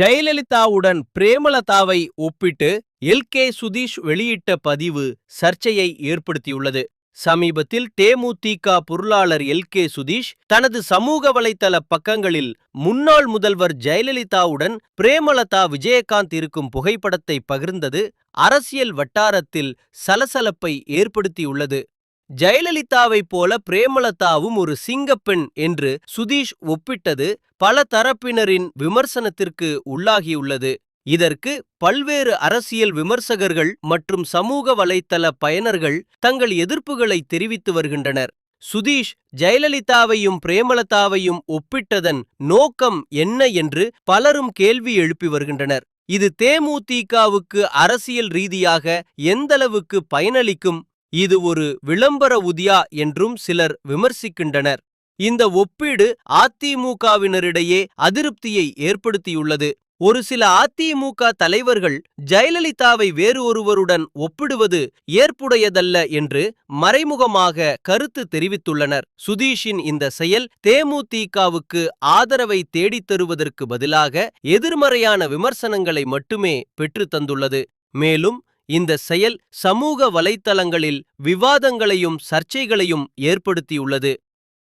ஜெயலலிதாவுடன் பிரேமலதாவை ஒப்பிட்டு L. K. Sudhish வெளியிட்ட பதிவு சர்ச்சையை ஏற்படுத்தியுள்ளது. சமீபத்தில் தேமுதிக பொருளாளர் எல். கே. சுதீஷ் தனது சமூக வலைத்தள பக்கங்களில் முன்னாள் முதல்வர் ஜெயலலிதாவுடன் பிரேமலதா விஜயகாந்த் இருக்கும் புகைப்படத்தை பகிர்ந்தது அரசியல் வட்டாரத்தில் சலசலப்பை ஏற்படுத்தியுள்ளது. ஜெயலலிதாவைப் போல பிரேமலதாவும் ஒரு சிங்கப்பெண் என்று சுதீஷ் ஒப்பிட்டது பல தரப்பினரின் விமர்சனத்திற்கு உள்ளாகியுள்ளது. இதற்கு பல்வேறு அரசியல் விமர்சகர்கள் மற்றும் சமூக வலைத்தள பயனர்கள் தங்கள் எதிர்ப்புகளை தெரிவித்து வருகின்றனர். சுதீஷ் ஜெயலலிதாவையும் பிரேமலதாவையும் ஒப்பிட்டதன் நோக்கம் என்ன என்று பலரும் கேள்வி எழுப்பி வருகின்றனர். இது தேமுதிகவுக்கு அரசியல் ரீதியாக எந்தளவுக்கு பயனளிக்கும் இது ஒரு விளம்பர உதியா என்றும் சிலர் விமர்சிக்கின்றனர். இந்த ஒப்பீடு அதிமுகவினரிடையே அதிருப்தியை ஏற்படுத்தியுள்ளது. ஒரு சில அதிமுக தலைவர்கள் ஜெயலலிதாவை வேறு ஒருவருடன் ஒப்பிடுவது ஏற்புடையதல்ல என்று மறைமுகமாக கருத்து தெரிவித்துள்ளனர். சுதீஷின் இந்த செயல் தேமுதிகவுக்கு ஆதரவை தேடித்தருவதற்கு பதிலாக எதிர்மறையான விமர்சனங்களை மட்டுமே பெற்றுத் தந்துள்ளது. மேலும் இந்த செயல் சமூக வலைத்தளங்களில் விவாதங்களையும் சர்ச்சைகளையும் ஏற்படுத்தியுள்ளது.